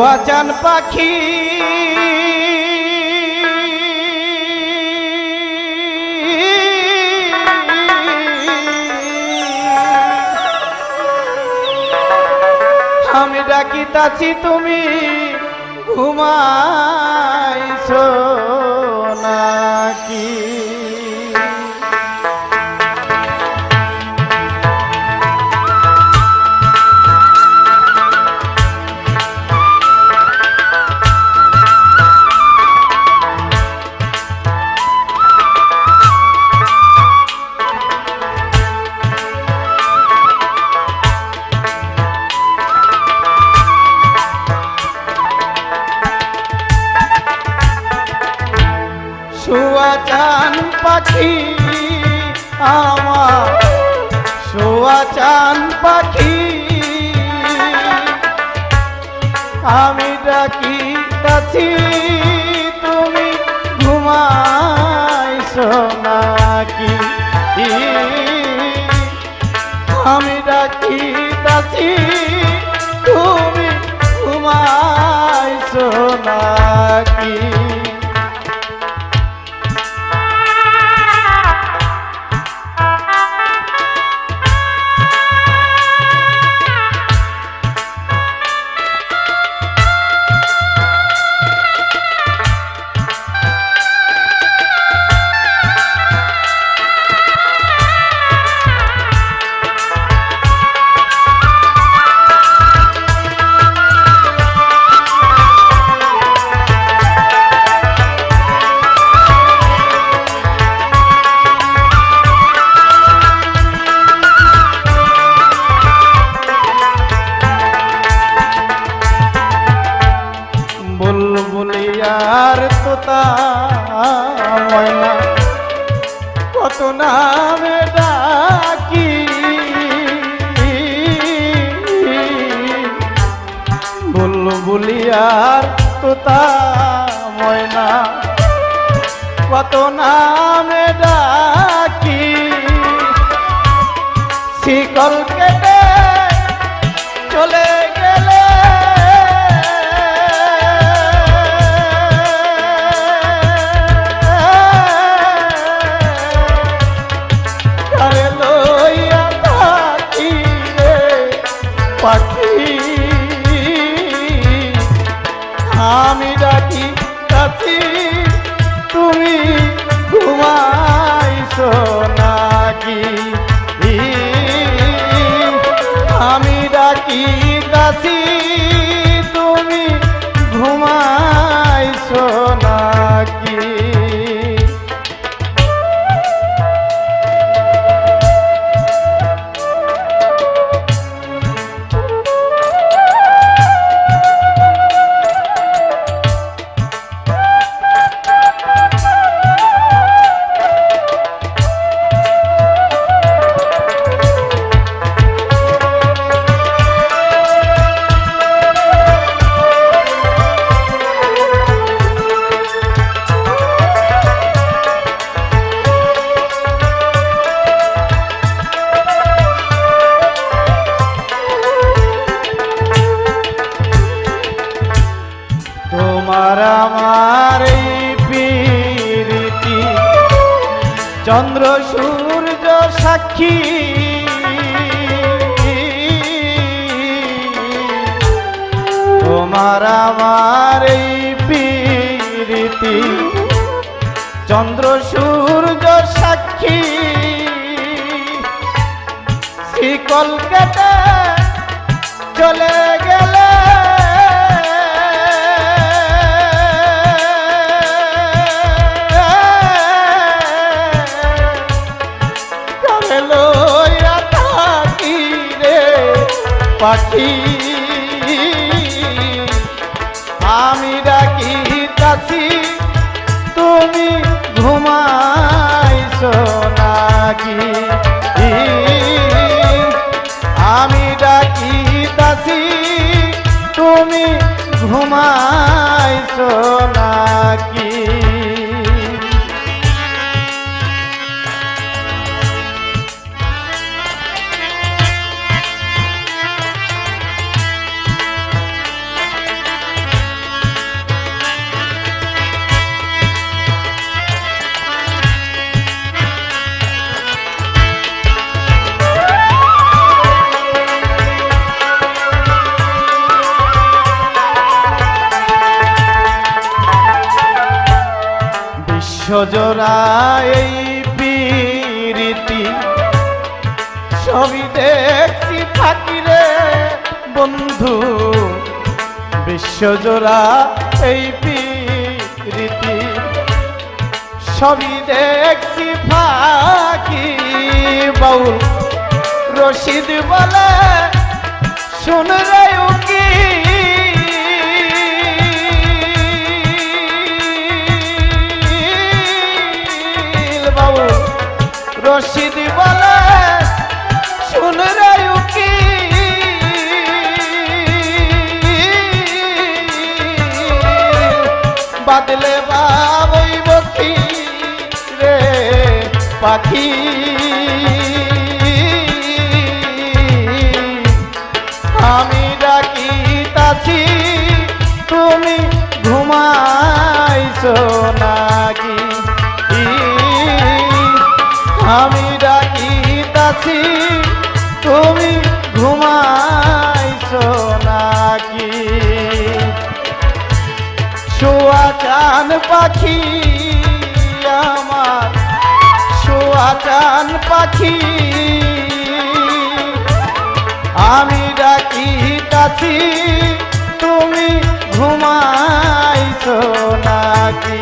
শোয়া চান পাখি। আমি ডাকিতাছি তুমি ঘুমাইছো নাকি? শোয়া চান পাখি, আমার শোয়া চান পাখি। আমি ডাকি কাছি তুমি ঘুমাইছো নাকি? আমি ডাকি কাছি তুমি ঘুমাইছো নাকি? বুলবুলিয়ার তোতা ময়না কত নামে ডাকি। বুলবুলিয়ার তোতা ময়না কত নামে ডাকি। শিকল কেটে আমি ডাকি কাছি তুমি ঘুমাইছো নাকি? আমি ডাকি কাছি তোমার আমার এই চন্দ্র, সূর্য, সাক্ষী। তোমার আমার এই প্রীতি। চন্দ্র, সূর্য, সাক্ষী। শিকল কেটে চলে গেলে পাখি। আমি ডাকি তাছি তুমি ঘুমাইছো নাকি? আমি ডাকি তাছি তুমি ঘুমাইছো বিশ্বজোড়া এই প্রীতি। ছবি দেখছি থাকি রে বন্ধু। বিশ্বজোড়া এই প্রীতি। ছবি দেখছি ফাঁকি বাউল। রশিদ বলে, শুন রে রশিদ বলে, শুন রে উকি। বাদলে বাবই বকি রে পাখি। আমি ডাকি তাছি তুমি ঘুমাইছো নাকি আমি ডাকি তাছি তুমি ঘুমাইছো নাকি? শোয়া চান পাখি আমার, শোয়া চান পাখি। আমি ডাকি কাছি তুমি ঘুমাইছো নাকি?